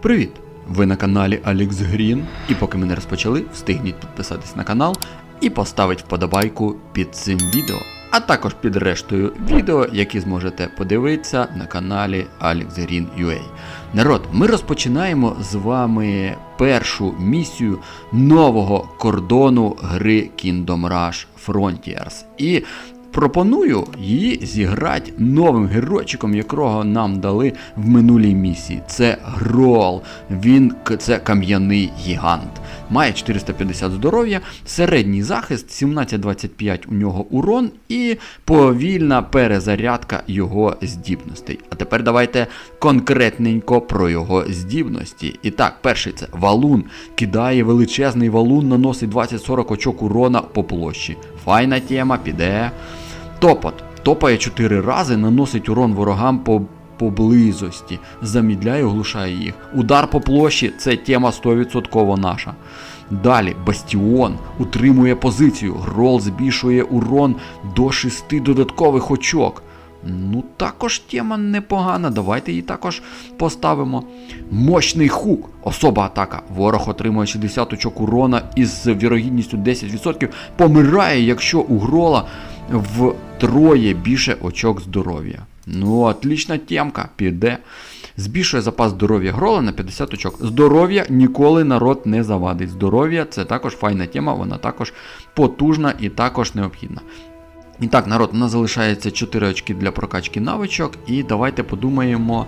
Привіт! Ви на каналі Alex Green, і поки ми не розпочали, встигніть підписатись на канал і поставити вподобайку під цим відео, а також під рештою відео, які зможете подивитися на каналі Alex Green UA. Народ, ми розпочинаємо з вами першу місію нового кордону гри Kingdom Rush Frontiers. І Пропоную її зіграти новим геройчиком, якого нам дали в минулій місії. Це Грол. Він це кам'яний гігант. Має 450 здоров'я, середній захист, 17-25 у нього урон і повільна перезарядка його здібностей. А тепер давайте конкретненько про його здібності. І так, перший це валун. Кидає величезний валун, наносить 20-40 очок урона по площі. Файна тема, піде. Топот. Топає 4 рази, наносить урон ворогам по поблизості, замідляє, оглушає їх. Удар по площі це тема 100% наша. Далі Бастіон утримує позицію. Грол збільшує урон до 6 додаткових очок. Ну, також тема непогана. Давайте її також поставимо. Мощний хук. Особа атака. Ворог отримує 60 очок урона із вірогідністю 10%. Помирає, якщо у грола втроє більше очок здоров'я. Ну, отлічна темка, піде. Збільшує запас здоров'я грола на 50 очок. Здоров'я ніколи народ не завадить. Здоров'я це також файна тема, вона також потужна і також необхідна. І так, народ, у нас залишається 4 очки для прокачки навичок, і давайте подумаємо,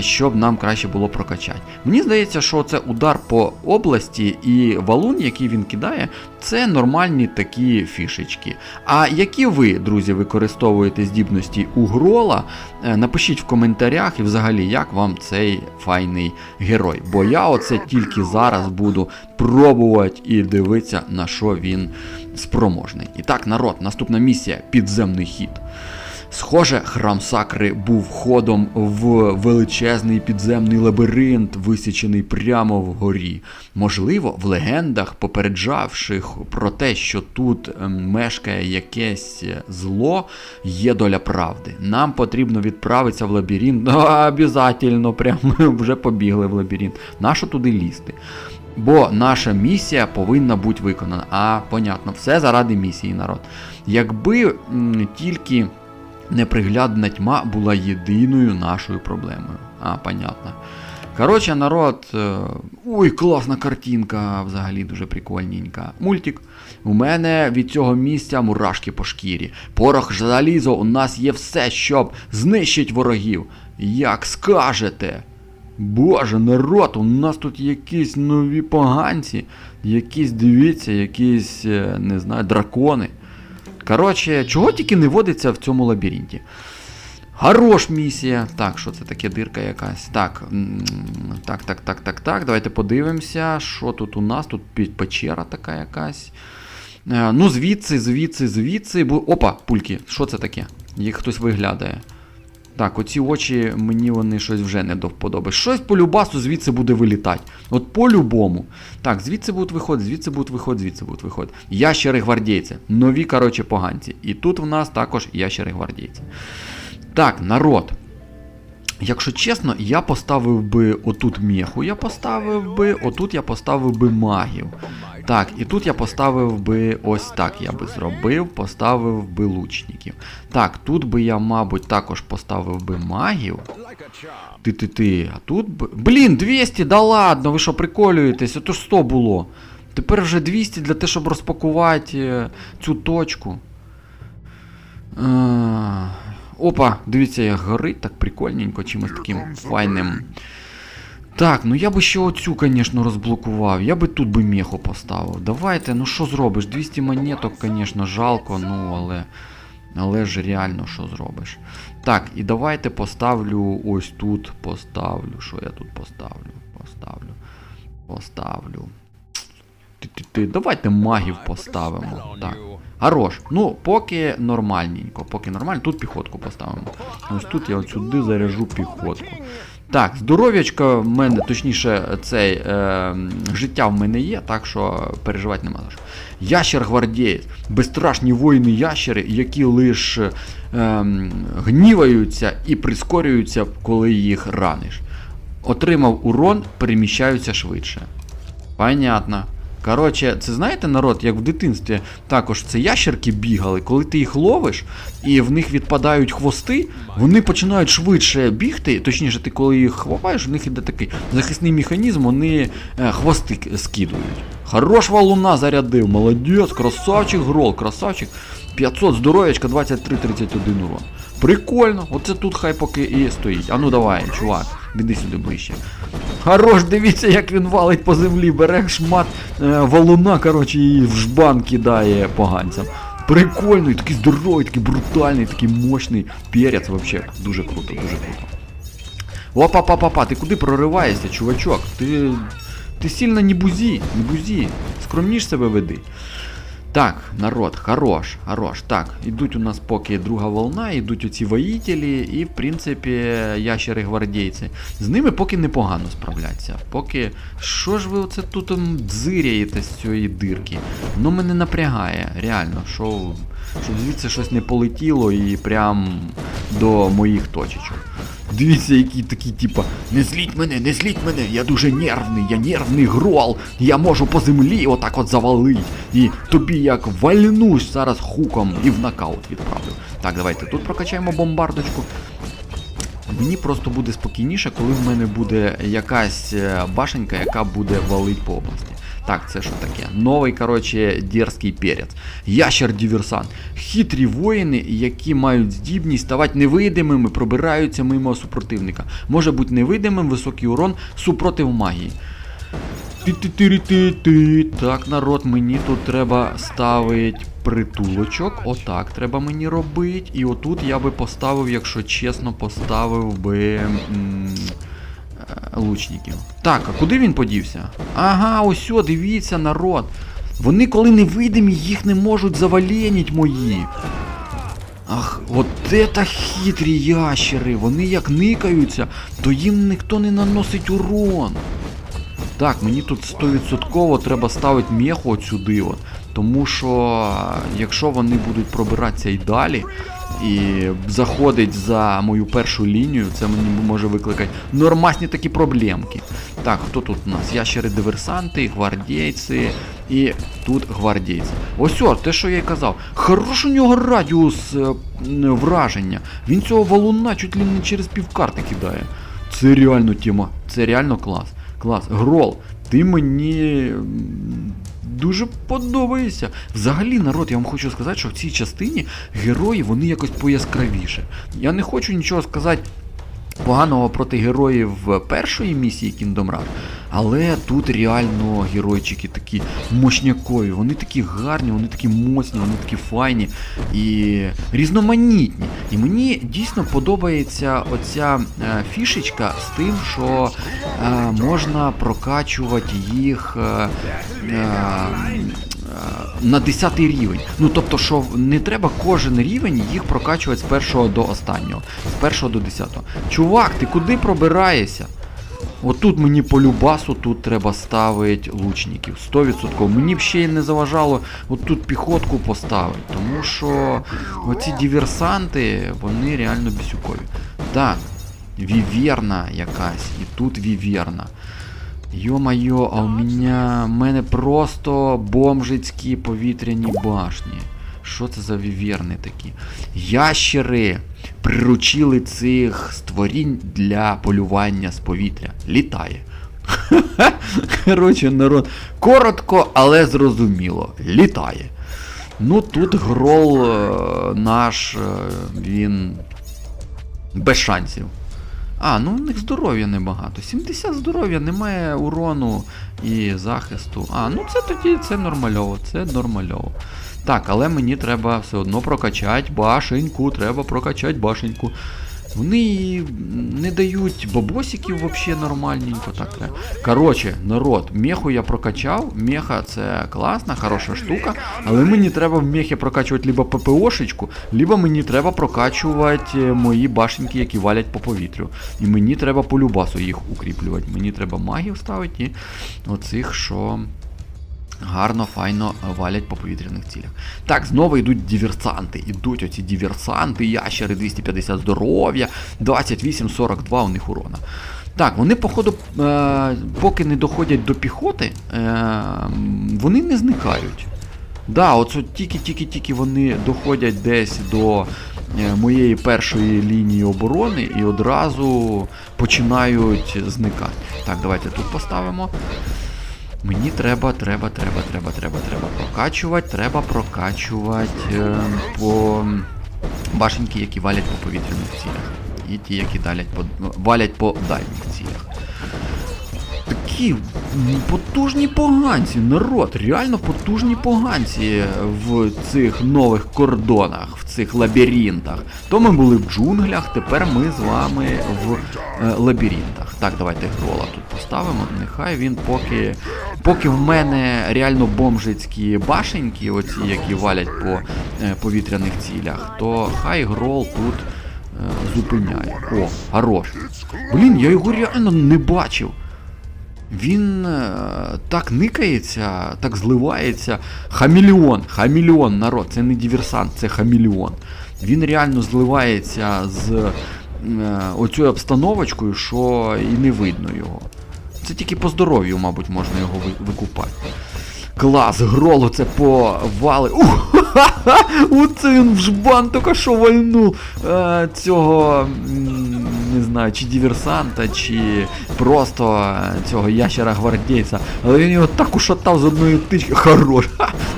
щоб що б нам краще було прокачати. Мені здається, що це удар по області і валун, який він кидає, це нормальні такі фішечки. А які ви, друзі, використовуєте здібності у грола? Е, Напишіть в коментарях і взагалі, як вам цей файний герой. Бо я оце тільки зараз буду пробувати і дивитися, на що він спроможний. І так, народ, наступна місія підземний хід. Схоже, храм Сакри був входом в величезний підземний лабіринт, висічений прямо вгорі. Можливо, в легендах, попереджавших про те, що тут ем, мешкає якесь зло, є доля правди. Нам потрібно відправитися в лабіринт. Ну, обязательно, прямо вже побігли в лабіринт. Нащо туди лізти? Бо наша місія повинна бути виконана. А, понятно, все заради місії, народ. Якби м, тільки неприглядна тьма була єдиною нашою проблемою. А, понятно. Коротше, народ. е, Ой, класна картинка, взагалі дуже прикольненька. Мультик. У мене від цього місця мурашки по шкірі. Порох залізо, у нас є все, щоб знищить ворогів. Як скажете. Боже, народ, у нас тут якісь нові поганці, якісь, дивіться, якісь, е, не знаю, дракони. Коротше, чого тільки не водиться в цьому лабіринті. Хорош місія. Так, що це таке дирка якась? Так, так, так, так, так, так. Давайте подивимося, що тут у нас. Тут печера така якась. Е, Ну, звідси, звідси, звідси. Опа, пульки, що це таке? Їх хтось виглядає. Так, оці очі мені вони щось вже не до вподоби. Щось по любасу звідси буде вилітати. От по-любому. Так, звідси будуть виходити, звідси будуть виходити, звідси будуть виходити. Ящери гвардійці. Нові, коротше, поганці. І тут в нас також ящери гвардійці. Так, народ. Якщо чесно, я поставив би отут меху, я поставив би, отут я поставив би магів. Так, і тут я поставив би ось так я би зробив, поставив би лучників. Так, тут би я, мабуть, також поставив би магів. Ти-ти-ти, а тут би. Блін, 200, да ладно, ви що приколюєтесь? Ото ж 100 було. Тепер вже 200 для того, щоб розпакувати е, цю точку. Опа, дивіться, як горить, так прикольненько, чимось таким файним. Так, ну я би ще оцю, звісно, розблокував. Я би тут би меху поставив. Давайте, ну що зробиш? 200 монеток, звісно, жалко, ну але. Але ж реально що зробиш. Так, і давайте поставлю ось тут поставлю. Що я тут поставлю? Поставлю. Поставлю. Ти-ти-ти. Давайте магів поставимо. Так. Хорош. Ну, поки нормальненько, поки нормально. Тут піхотку поставимо. Ось тут я от сюди заряжу піхотку. Так, здоров'ячка в мене, точніше, цей е, життя в мене є, так що переживати нема. Ящер гвардієць, безстрашні воїни ящери, які лише е, гніваються і прискорюються, коли їх раниш. отримав урон, переміщаються швидше. Понятно. Коротше, це знаєте, народ, як в дитинстві також це ящерки бігали, коли ти їх ловиш і в них відпадають хвости, вони починають швидше бігти. Точніше, ти коли їх ховаєш, в них іде такий захисний механізм, вони е, хвости скидують. Хорош валуна зарядив, молодець, красавчик грол, красавчик. 500 здоров'ячка, 23-31 урон. Прикольно, оце тут хай поки і стоїть. А ну давай, чувак, іди сюди ближче. Хорош, дивіться, як він валить по землі, бере шмат е, валуна, коротше, і в жбан кидає поганцям. Прикольний, такий здоровий, такий брутальний, такий мощний перець, вообще. Дуже круто, дуже круто. Опа-па-па-па, ти куди прориваєшся, чувачок? Ти. Ти сильно не бузі, не бузі. Скромніш себе веди. Так, народ, хорош, хорош. Так, ідуть у нас поки друга волна, ідуть оці воїтелі, і, в принципі, ящери гвардійці. З ними поки непогано справляться. Поки. Що ж ви оце тут дзиряєте з цієї дирки? Воно мене напрягає, реально, що, щоб звідси щось не полетіло і прям до моїх точечок. Дивіться, які такі, типа, не зліть мене, не зліть мене, я дуже нервний, я нервний грол, я можу по землі отак от завалить. І тобі як вальнусь зараз хуком і в нокаут відправлю. Так, давайте тут прокачаємо бомбардочку. Мені просто буде спокійніше, коли в мене буде якась е, башенька, яка буде валить по області. Так, це що таке? Новий, коротше, дерзкий перець. Ящер-диверсант. Хитрі воїни, які мають здібність ставати невидимими, пробираються мимо супротивника. Може бути невидимим, високий урон, супротив магії. Ти-ти-ти-ти-ти. Так, народ, мені тут треба ставити притулочок. Отак треба мені робити. І отут я би поставив, якщо чесно, поставив би. м, Лучників. Так, а куди він подівся? Ага, ось, о, дивіться, народ. Вони коли невидимі, їх не можуть заваленіть мої. Ах, от это хитрі ящери. Вони як никаються, то їм ніхто не наносить урон. Так, мені тут 100% треба ставити меху от сюди, от, тому що якщо вони будуть пробиратися і далі, і заходить за мою першу лінію, це мені може викликати нормасні такі проблемки. Так, хто тут у нас? Ящери-диверсанти, гвардійці і тут гвардійці. Ось о, те, що я й казав. Хорош у нього радіус е, враження. Він цього валуна чуть ли не через півкарти кидає. Це реально тема, це реально клас. Клас. Грол, ти мені дуже подобається. Взагалі, народ, я вам хочу сказати, що в цій частині герої вони якось пояскравіше. Я не хочу нічого сказати. Поганого проти героїв першої місії Rush, але тут реально геройчики такі мощнякові, вони такі гарні, вони такі моцні, вони такі файні і різноманітні. І мені дійсно подобається оця е, фішечка з тим, що е, можна прокачувати їх. Е, на 10 рівень. Ну тобто, що не треба кожен рівень їх прокачувати з першого до останнього, з першого до 10. Чувак, ти куди пробираєшся? Отут мені по любасу тут треба ставити лучників. 100%. Мені б ще й не заважало отут піхотку поставити, тому що оці диверсанти, вони реально бісюкові. Так, віверна якась, і тут віверна. Йо-майо, а у мене, в мене просто бомжицькі повітряні башні. Що це за віверни такі? Ящери приручили цих створінь для полювання з повітря. Літає. Коротше, народ, коротко, але зрозуміло. Літає. Ну тут грол е, наш, е, він без шансів. А, ну в них здоров'я небагато. 70 здоров'я, немає урону і захисту. А, ну це тоді це нормальово, це нормальово. Так, але мені треба все одно прокачати башеньку, треба прокачати башеньку. Вони не дають бабосиків взагалі нормальненько, так треба. Коротше, народ, меху я прокачав, меха це класна, хороша штука, але мені треба в мехі прокачувати либо ППОшечку, либо мені треба прокачувати е, мої башеньки, які валять по повітрю. І мені треба по любасу їх укріплювати. Мені треба магів ставити і оцих, що гарно, файно валять по повітряних цілях. Так, знову йдуть диверсанти. Ідуть оці диверсанти, ящери 250 здоров'я, 28-42 у них урона. Так, вони, походу, е, поки не доходять до піхоти, е, вони не зникають. Да, от тільки-тільки-тільки вони доходять десь до е, моєї першої лінії оборони і одразу починають зникати. Так, давайте тут поставимо. Мені треба, треба, треба, треба, треба, треба прокачувати, треба прокачувати е, по башеньки, які валять по повітряних цілях. І ті, які далять по, валять по дальніх цілях. Такі потужні поганці, народ, реально потужні поганці в цих нових кордонах, в цих лабіринтах. То ми були в джунглях, тепер ми з вами в е, лабіринтах. Так, давайте грола тут поставимо. Нехай він поки. Поки в мене реально бомжицькі башеньки, оці, які валять по е, повітряних цілях, то хай грол тут е, зупиняє. О, хорош. Блін, я його реально не бачив. Він е, так никається, так зливається. Хамільон, хамільон, народ, це не диверсант, це хамільон. Він реально зливається з оцю обстановочкою, що і не видно його. Це тільки по здоров'ю, мабуть, можна його ви- викупати. Клас, гролу це повали. Оце він в жбан тільки що вальнув е, цього, не знаю, чи диверсанта, чи просто е, цього ящера гвардійця. Але він його так ушатав з одної тички. Хорош.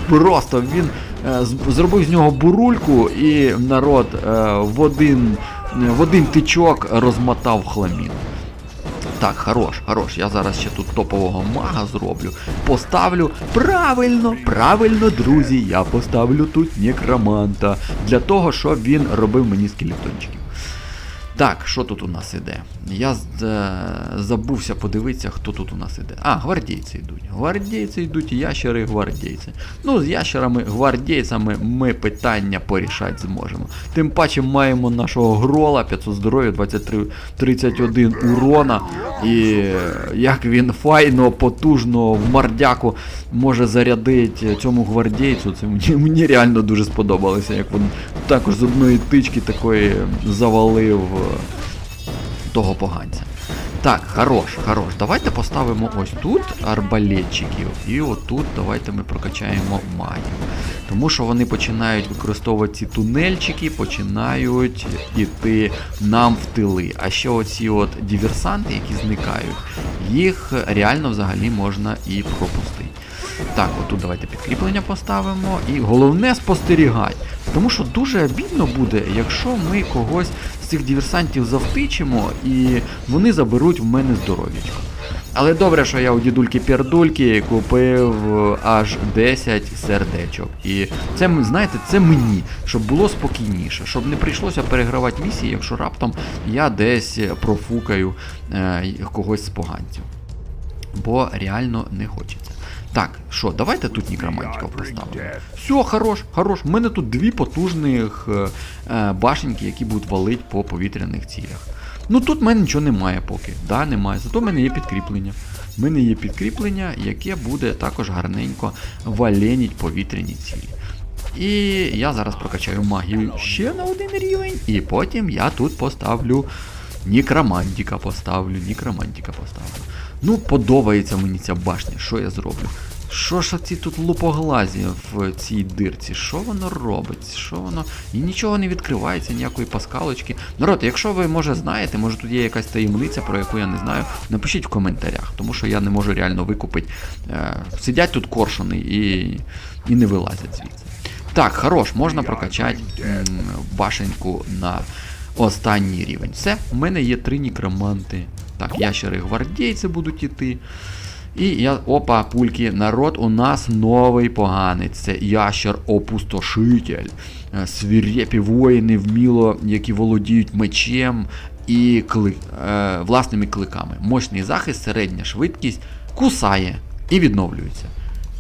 Просто він е, зробив з нього бурульку і народ е, в один, в один тичок розмотав хламін. Так, хорош, хорош. Я зараз ще тут топового мага зроблю. Поставлю правильно, правильно, друзі, я поставлю тут некроманта. Для того, щоб він робив мені скелетончиків. Так, що тут у нас іде? Я е, забувся подивитися, хто тут у нас іде. А, гвардійці йдуть. Гвардійці йдуть, ящери гвардійці. Ну, з ящерами, гвардійцями ми питання порішати зможемо. Тим паче маємо нашого грола, 500 здоров'я, 23, 31 урона. І е, як він файно, потужно в мордяку може зарядити цьому гвардійцю, це мені, мені реально дуже сподобалося, як він також з одної тички такої завалив е, того поганця. Так, хорош, хорош. Давайте поставимо ось тут арбалетчиків. І отут давайте ми прокачаємо магію. Тому що вони починають використовувати ці тунельчики, починають іти нам в тили. А ще оці от диверсанти, які зникають, їх реально взагалі можна і пропустити. Так, отут давайте підкріплення поставимо. І головне спостерігати. Тому що дуже обідно буде, якщо ми когось цих диверсантів завтичимо і вони заберуть в мене здоров'ячко. Але добре, що я у дідульки Пердульки купив е, аж 10 сердечок. І це, знаєте, це мені, щоб було спокійніше, щоб не прийшлося перегравати місії, якщо раптом я десь профукаю е, когось з поганців. Бо реально не хочеться. Так, що, давайте тут некромантиків поставимо. Все, хорош, хорош. У мене тут дві потужних е, е, башеньки, які будуть валити по повітряних цілях. Ну тут в мене нічого немає поки. Да, немає. Зато в мене є підкріплення. В мене є підкріплення, яке буде також гарненько валеніть повітряні цілі. І я зараз прокачаю магію ще на один рівень, і потім я тут поставлю Нікромантіка поставлю, нікромантіка поставлю. Ну, подобається мені ця башня, що я зроблю? Що ж ці тут лупоглазі в цій дирці? Що воно робить? Що воно. І нічого не відкривається, ніякої паскалочки. Народ, якщо ви може знаєте, може тут є якась таємниця, про яку я не знаю, напишіть в коментарях, тому що я не можу реально викупити. Е, сидять тут коршуни і, і не вилазять звідси. Так, хорош, можна прокачати башеньку на останній рівень. Все, у мене є три нікроманти. Так, ящери гвардійці будуть іти. І я. Опа, пульки, народ, у нас новий поганець. Це ящер опустошитель. Е, Свірепі воїни вміло, які володіють мечем і кли... е, власними кликами. Мощний захист, середня швидкість, кусає і відновлюється.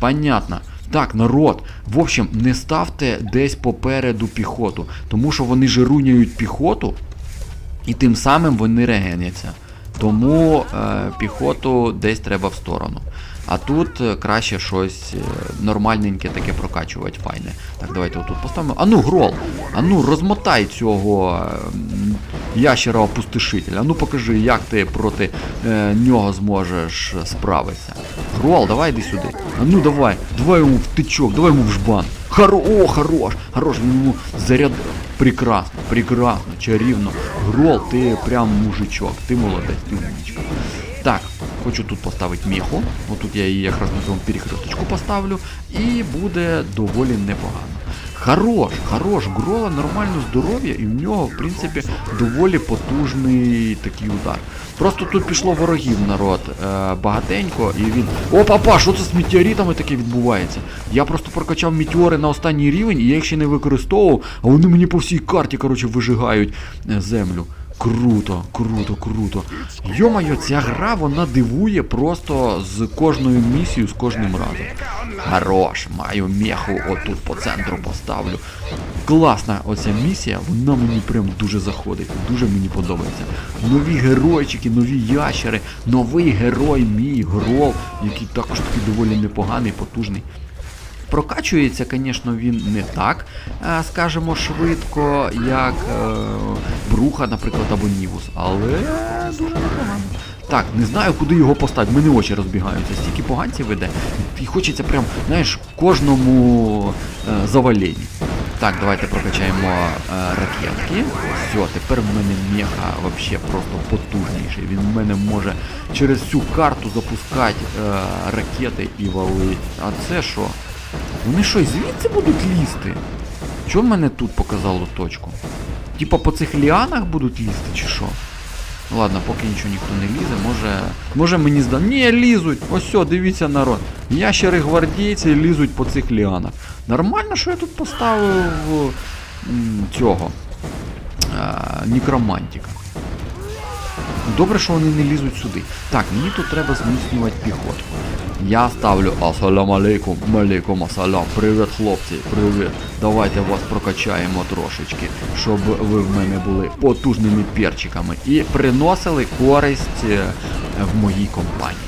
Понятно. Так, народ, в общем, не ставте десь попереду піхоту, тому що вони же руйнують піхоту, і тим самим вони регеняться. Тому е, піхоту десь треба в сторону. А тут е, краще щось е, нормальненьке таке прокачувати файне. Так, давайте отут поставимо. Ану, грол! Ану, розмотай цього ящера опустошителя. Ану покажи, як ти проти е, нього зможеш справитися. Грол, давай йди сюди. Ану давай, давай йому втичок, давай йому в жбан. Хоро, о, хорош, хорош, він йому заряд. Прекрасно, прекрасно, чарівно. Грол, ти прям мужичок, ти молодець, ти умничка. Так, хочу тут поставити міху. Отут я її якраз на цьому перехресточку поставлю. І буде доволі непогано. Хорош, хорош, Грола нормально здоров'я, і в нього, в принципі, доволі потужний такий удар. Просто тут пішло ворогів народ е, багатенько, і він. О, папа, що це з метеоритами таке відбувається? Я просто прокачав метеори на останній рівень, і я їх ще не використовував, а вони мені по всій карті, коротше, вижигають е, землю. Круто, круто, круто. Йомайо, ця гра вона дивує просто з кожною місією, з кожним разом. Хорош, маю меху отут по центру поставлю. Класна оця місія, вона мені прям дуже заходить, дуже мені подобається. Нові геройчики, нові ящери, новий герой мій, грол, який також такий доволі непоганий, потужний. Прокачується, звісно, він не так, е, скажімо, швидко, як е, Бруха, наприклад, або Нівус, але дуже непогано. Так, не знаю, куди його поставити. В мене очі розбігаються, стільки поганців веде. І хочеться прям, знаєш, кожному е, заваленні. Так, давайте прокачаємо е, ракетки. Все, тепер в мене меха вообще просто потужніший. Він в мене може через всю карту запускати е, ракети і валити. А це що? Вони що, звідси будуть лізти? Чого в мене тут показало точку? Типа по цих ліанах будуть лізти, чи що? Ну Ладно, поки нічого ніхто не лізе, може. Може мені зда. Ні, лізуть! Ось дивіться народ. Ящери гвардійці лізуть по цих ліанах. Нормально, що я тут поставив цього. А, Нікромантика. Добре, що вони не лізуть сюди. Так, мені тут треба зміцнювати піхотку. Я ставлю асалям алейкум, малейкум асалям. Привіт, хлопці, привіт. Давайте вас прокачаємо трошечки, щоб ви в мене були потужними перчиками і приносили користь е, в моїй компанії.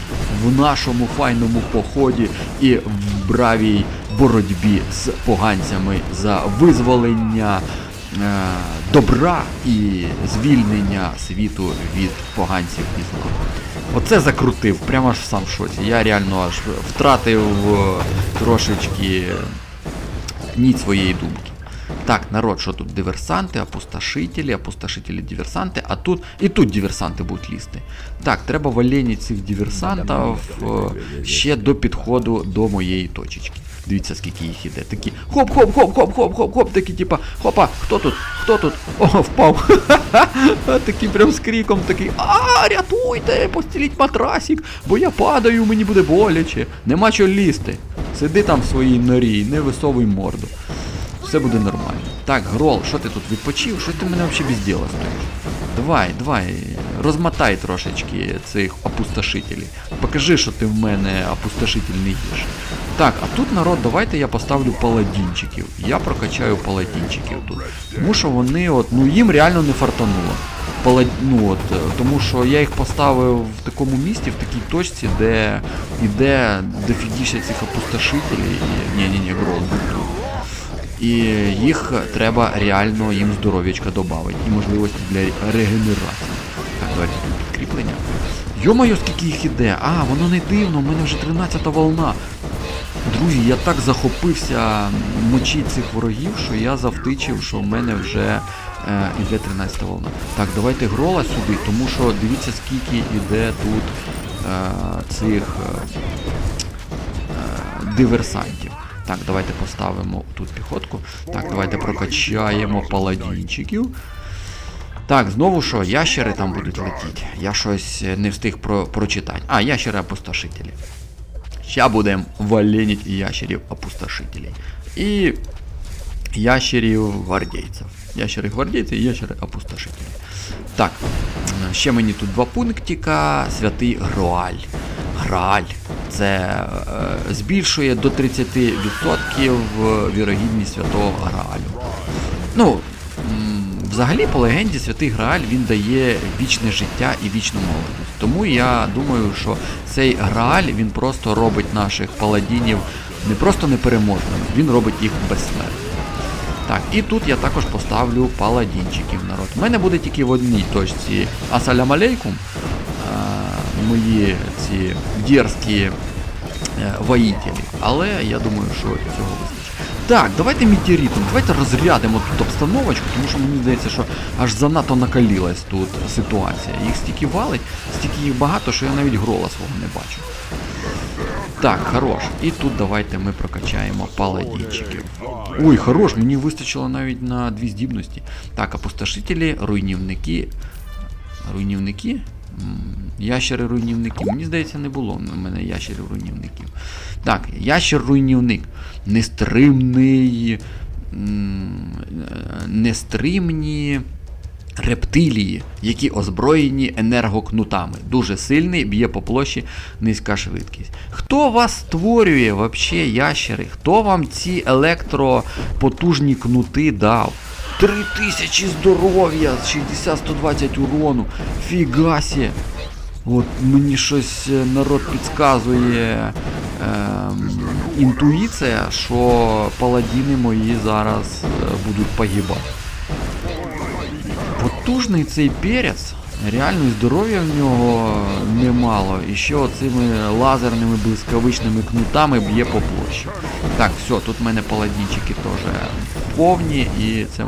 В нашому файному поході і в бравій боротьбі з поганцями за визволення добра і звільнення світу від поганців і зла. Оце закрутив, прямо аж сам шоці. Я реально аж втратив е, трошечки ніть своєї думки. Так, народ, що тут? Диверсанти, опустошителі, опустошителі, диверсанти, а тут і тут диверсанти будуть лізти. Так, треба валені цих диверсантів е, ще до підходу до моєї точечки. Дивіться, скільки їх іде. Такі хоп-хоп-хоп-хоп-хоп-хоп-хоп, такі, типа, хопа, хто тут? Хто тут? О, впав. Такий прям з криком такий. А, рятуйте, постіліть матрасик, бо я падаю, мені буде боляче. Нема чого лізти. Сиди там в своїй норі, не висовуй морду. Все буде нормально. Так, Грол, що ти тут відпочив? Що ти мене взагалі без діла стоїш? Давай, давай, розмотай трошечки цих опустошителів. Покажи, що ти в мене опустошитель не їш. Так, а тут народ, давайте я поставлю паладінчиків. Я прокачаю паладінчиків тут. Тому що вони от, ну їм реально не фартануло. Палад... Ну, от, тому що я їх поставив в такому місці, в такій точці, де іде дофігіше цих опустошителів. Ні-ні-ні, Грол, тут. І їх треба реально їм здоров'ячка додати. І можливості для регенерації. Так, давайте тут підкріплення. Йо-моє, скільки їх іде! А, воно не дивно, в мене вже 13-та волна. Друзі, я так захопився мочити цих ворогів, що я завтичив, що в мене вже е, іде 13 волна. Так, давайте грола сюди, тому що дивіться, скільки іде тут е, цих е, е, диверсантів. Так, давайте поставимо тут піхотку. Так, давайте прокачаємо паладінчиків. Так, знову що, ящери там будуть летіти. Я щось е, не встиг про прочитати. А, ящери опустошителі. Ща будемо валенить ящерів опустошителей. І ящерів гвардейців. Ящери гвардейці і ящери опустошителі. Так, е, ще мені тут два пунктика. Святий Гроаль. Грааль. Це е, збільшує до 30% вірогідність святого Граалю. Ну, Взагалі, по легенді, святий Грааль він дає вічне життя і вічну молодість. Тому я думаю, що цей Грааль він просто робить наших паладінів не просто непереможними, він робить їх безсмертними. Так, і тут я також поставлю паладінчиків народ. У мене буде тільки в одній точці Асалям алейкум. Мої ці дерзкі е, воїтелі. Але я думаю, що цього вистачить. Так, давайте метеоритом, давайте розрядимо тут обстановочку, тому що мені здається, що аж занадто накалілась тут ситуація. Їх стільки валить, стільки їх багато, що я навіть грола свого не бачу. Так, хорош. І тут давайте ми прокачаємо паладінчиків. Ой, хорош, мені вистачило навіть на дві здібності. Так, опустошителі, руйнівники. Руйнівники? М, Ящери-руйнівники. Мені здається, не було в мене ящерів-руйнівників. Так, ящер-руйнівник. Нестримний. Нестримні рептилії, які озброєні енергокнутами. Дуже сильний, б'є по площі, низька швидкість. Хто вас створює, вообще, ящери? Хто вам ці електропотужні кнути дав? 3000 здоров'я, 60-120 урону. Фігасі. От мені щось е, народ підказує ем, інтуїція, що паладіни мої зараз е, будуть погибати. Потужний цей перець, реально здоров'я в нього немало. І ще оцими лазерними блискавичними кнутами б'є по площі. Так, все, тут в мене паладінчики теж повні і це.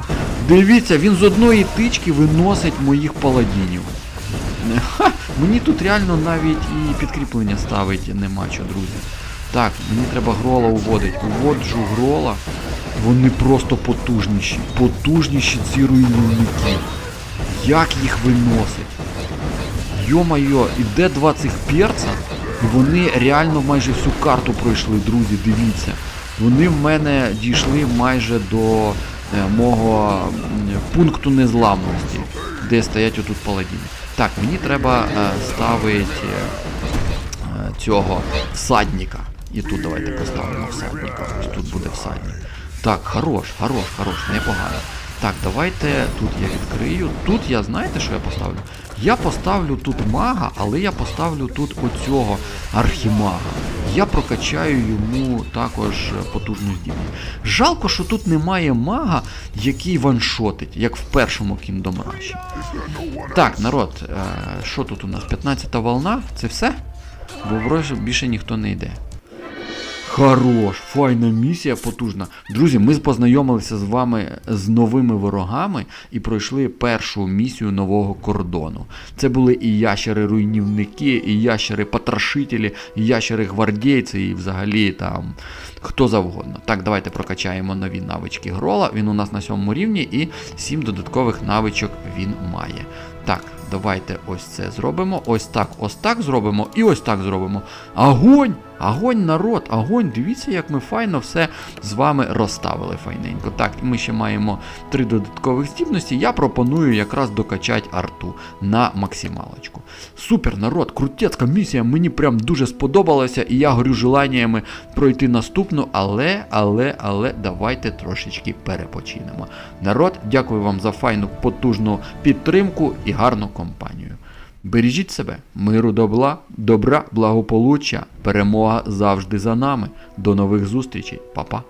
Дивіться, він з одної тички виносить моїх паладінів. Ха, мені тут реально навіть і підкріплення ставить нема що, друзі. Так, мені треба грола уводити. Уводжу грола. Вони просто потужніші. Потужніші ці руйнівники. Як їх виносить? Йо-майо, іде два цих перца, і вони реально майже всю карту пройшли, друзі, дивіться. Вони в мене дійшли майже до е, мого пункту незламності, де стоять отут паладіни. Так, мені треба е, ставити е, цього всадника. І тут давайте поставимо всадника. Ось тут буде всадник. Так, хорош, хорош, хорош, непогано. Так, давайте тут я відкрию. Тут я знаєте, що я поставлю? Я поставлю тут мага, але я поставлю тут оцього архімага. Я прокачаю йому також потужну здібність. Жалко, що тут немає мага, який ваншотить, як в першому Rush. Так, народ, е, що тут у нас? 15-та волна? Це все? Бо вроде більше ніхто не йде. Хорош, файна місія потужна. Друзі, ми познайомилися з вами з новими ворогами і пройшли першу місію нового кордону. Це були і ящери-руйнівники, і ящери-потрошителі, і ящери-гвардійці, і взагалі там хто завгодно. Так, давайте прокачаємо нові навички Грола. Він у нас на сьомому рівні, і 7 додаткових навичок він має. Так, давайте ось це зробимо. Ось так, ось так зробимо і ось так зробимо. Агонь! Агонь, народ, агонь! Дивіться, як ми файно все з вами розставили файненько. Так, ми ще маємо три додаткових здібності. Я пропоную якраз докачати арту на максималочку. Супер, народ, крутецька місія, мені прям дуже сподобалася, і я горю желаннями пройти наступну, але, але, але давайте трошечки перепочинемо. Народ, дякую вам за файну потужну підтримку і гарну компанію. Бережіть себе, миру добла, добра, благополуччя, перемога завжди за нами. До нових зустрічей, Па-па.